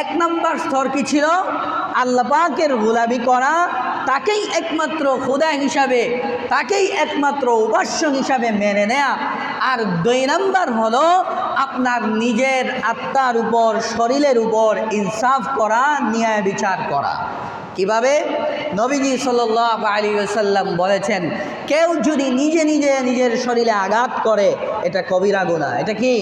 এক নম্বর স্তর কি ছিল? আল্লাহ পাকের গোলামি করা, তাকেই একমাত্র খোদা হিসাবে, তাকেই একমাত্র উপাস্য হিসাবে মেনে নেয়া। আর দুই নম্বর হলো আপনার নিজের আত্মার উপর, শরীরের উপর ইনসাফ করা, ন্যায় বিচার করা। কীভাবে? নবীজি সাল্লাহ আলী সাল্লাম বলেছেন, কেউ যদি নিজে নিজে নিজের শরীরে আঘাত করে, এটা কবিরা গুণা এটা কি?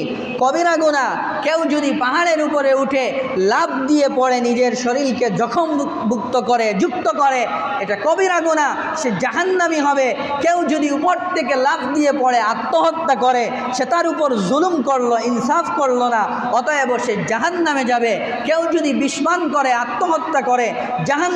কবিরা গুণা কেউ যদি পাহাড়ের উপরে উঠে লাভ দিয়ে পড়ে নিজের শরীরকে জখম মুক্ত করে, যুক্ত করে, এটা কবিরা গুণা সে জাহান্নামি হবে। কেউ যদি উপর থেকে লাভ দিয়ে পড়ে, আত্মহত্যা করে, সে তার উপর জুলুম করল, ইনসাফ করল না, অতএব সে জাহান্নামে যাবে। কেউ যদি বিস্মান করে, আত্মহত্যা করে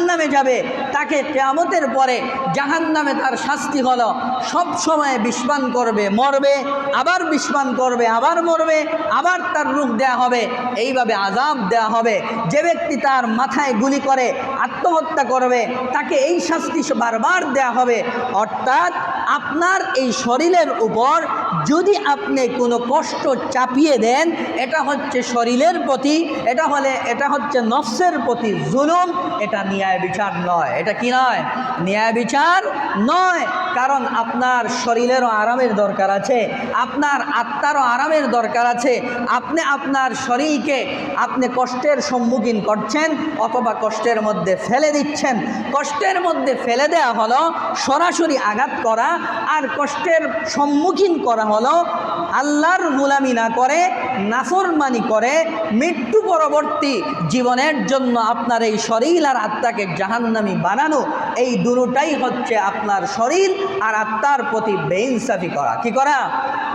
জাহান্নামে যাবে, তাকে কেয়ামতের পরে জাহান্নামে তার শাস্তি হলো। সব সময় বিস্মান করবে, মরবে, আবার বিস্মান করবে, আবার মরবে, আবার তার রূপ দেয়া হবে, এইভাবে আজাব দেয়া হবে। যে ব্যক্তি তার মাথায় গুলি করে, আত্মহত্যা করবে, তাকে এই শাস্তি বারবার দেয়া হবে। অর্থাৎ আপনার এই শরীরের উপর যদি আপনি কোনো কষ্ট চাপিয়ে দেন, এটা হচ্ছে শরীরের প্রতি, এটা হলে, এটা হচ্ছে নফসের প্রতি জুলুম, এটা ন্যায় বিচার নয়। এটা কি নয়? ন্যায় বিচার নয়। কারণ আপনার শরীরেরও আরামের দরকার আছে, আপনার আত্মারও আরামের দরকার আছে। আপনি আপনার শরীরকে আপনি কষ্টের সম্মুখীন করছেন অথবা কষ্টের মধ্যে ফেলে দিচ্ছেন। কষ্টের মধ্যে ফেলে দেওয়া হলো সরাসরি আঘাত করা আর কষ্টের সম্মুখীন করা হলো। আল্লাহর গুলামি না করে, নাফরমানি করে, মৃত্যু পরবর্তী জীবনের জন্য আপনার এই শরীর আর আত্মাকে জাহান্নামি বানানো, এই দুটাই হচ্ছে আপনার শরীর আর আত্মার প্রতি বেইনসাফি করা। কি করা?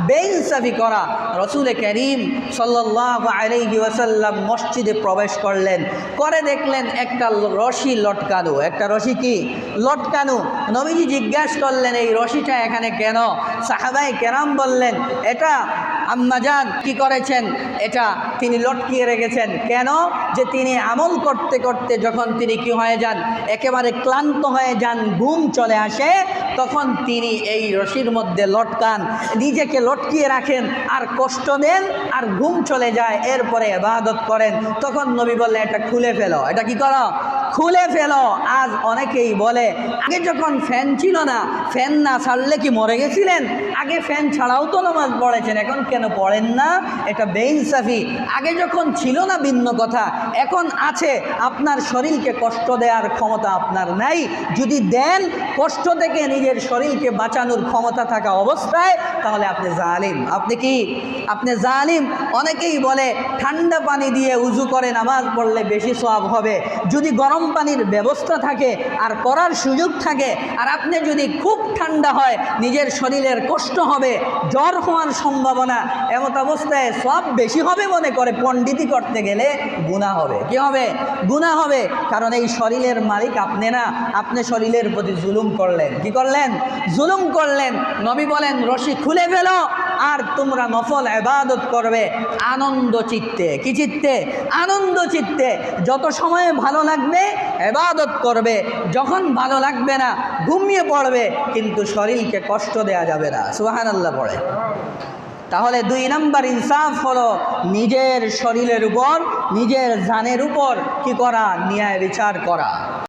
বেইনসাফি করা। রসুল করিম ওয়াসাল্লাম মসজিদে প্রবেশ করলেন। করে দেখলেন একটা রশি লটকানো। একটা রশি কি? লটকানো। নবীজি জিজ্ঞাসা করলেন, এই রশিটা এখানে কেন? সাহাবাই কেরাম বললেন, এটা আম্মাজান কি করেছেন? এটা তিনি লটকিয়ে রেখেছেন। কেন? যে তিনি আমল করতে করতে যখন তিনি কি হয়ে যান, একেবারে ক্লান্ত হয়ে যান, ঘুম চলে আসে তখন তিনি এই রশির মধ্যে লটকান, নিজেকে লটকিয়ে রাখেন, আর কষ্ট দেন আর ঘুম চলে যায়, এরপরে এবাদত করেন। তখন নবী বললেন, এটা খুলে ফেলো। এটা কি করো? খুলে ফেলো। আজ অনেকেই বলে, আগে যখন ফ্যান ছিল না, ফ্যান না ছাড়লে কি মরে গেছিলেন? আগে ফ্যান ছাড়াও তো নামাজ পড়েছেন, এখন কেন পড়েন না? এটা বেইনসাফি। আগে যখন ছিল না ভিন্ন কথা, এখন আছে। আপনার শরীরকে কষ্ট দেওয়ার ক্ষমতা আপনার নাই। যদি দেন, কষ্ট থেকে নিজের শরীরকে বাঁচানোর ক্ষমতা থাকা অবস্থায়, তাহলে আপনি জালিম। আপনি কি? আপনি জালিম? অনেকেই বলে, ঠান্ডা পানি দিয়ে উজু করে নামাজ পড়লে বেশি সব হবে। যদি গরম পানির ব্যবস্থা থাকে, আর করার সুযোগ থাকে, আর আপনি যদি খুব ঠান্ডা হয়, নিজের শরীরের কষ্ট হবে, জ্বর হওয়ার সম্ভাবনা, এমত অবস্থায় সব বেশি হবে মনে করে পণ্ডিতি করতে গেলে গুণা হবে। কি হবে? গুণা হবে। কারণ এই শরীরের মালিক আপনি না। আপনি শরীরের প্রতি জুলুম করলেন। কি করলেন জুলুম করলেন, নবী বলেন, রশি খুলে ফেলো, আর তোমরা নফল এবাদত করবে আনন্দ চিত্তে। কি চিত্তে? আনন্দ চিত্তে। যত সময় ভালো লাগবে এবাদত করবে। যখন ভালো লাগবে না, ঘুমিয়ে পড়বে, কিন্তু শরীরকে কষ্ট দেয়া যাবে না। সুহান আল্লাহ পড়ে। তাহলে দুই নাম্বার ইনসাফ হলো নিজের শরীরের উপর, নিজের জানের উপর কি করা, ন্যায় বিচার করা।